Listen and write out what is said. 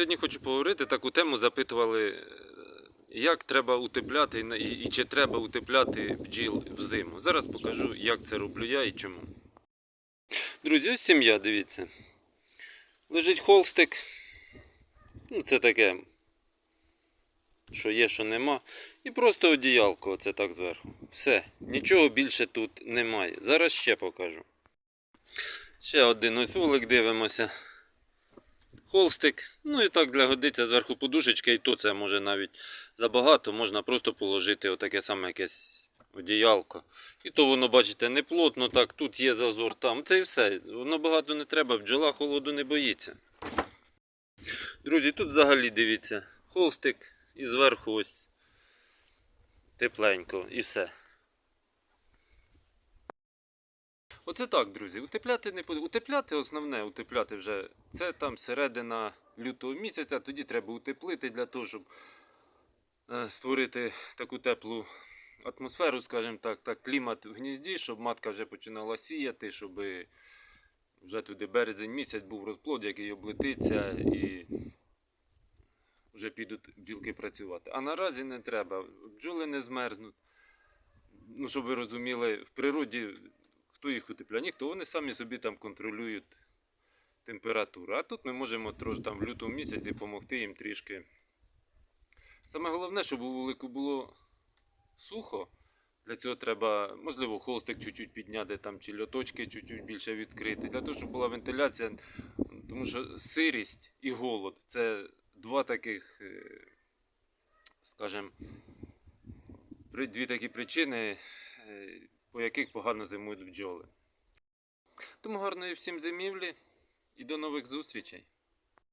сьогодні хочу поговорити таку тему. Запитували, е, як треба утепляти і чи треба утепляти бджіл взиму. Зараз покажу, як це роблю я і чому. Друзі, ось сім'я, дивіться. Лежить холстик. Ну, це таке, що є, що нема. І просто одіялко, оце так зверху. Все, нічого більше тут немає. Зараз ще покажу. Ще один ось вулик дивимося. Холстик. Ну і так для годиться зверху подушечка, і то це може навіть забагато, можна просто положити отаке саме якесь одіялко. І то воно, бачите, не плотно, так, тут є зазор, там. Це і все. Воно багато не треба, бджола холоду не боїться. Друзі, тут взагалі дивіться, холстик і зверху ось тепленько і все. Оце так, друзі. Утепляти не. Утепляти основне, утепляти вже. Це там середина лютого місяця, тоді треба утеплити для того, щоб е, створити таку теплу атмосферу, скажімо так, так, клімат в гнізді, щоб матка вже починала сіяти, щоб вже туди березень місяць був розплод, який облетиться і вже підуть бджілки працювати. А наразі не треба. Бджоли не змерзнуть. Ну, щоб ви розуміли, в природі хто їх утепляє? Ніхто, вони самі собі там контролюють температуру. А тут ми можемо трошки там в лютому місяці допомогти їм трішки. Саме головне, щоб у вулику було сухо. Для цього треба, можливо, холстик чуть-чуть підняти там, чи льоточки чуть-чуть більше відкрити. Для того, щоб була вентиляція. Тому що сирість і голод це два таких, е, скажімо, дві такі причини, е, по яких погано зимують бджоли. Тому гарної всім зимівлі і до нових зустрічей!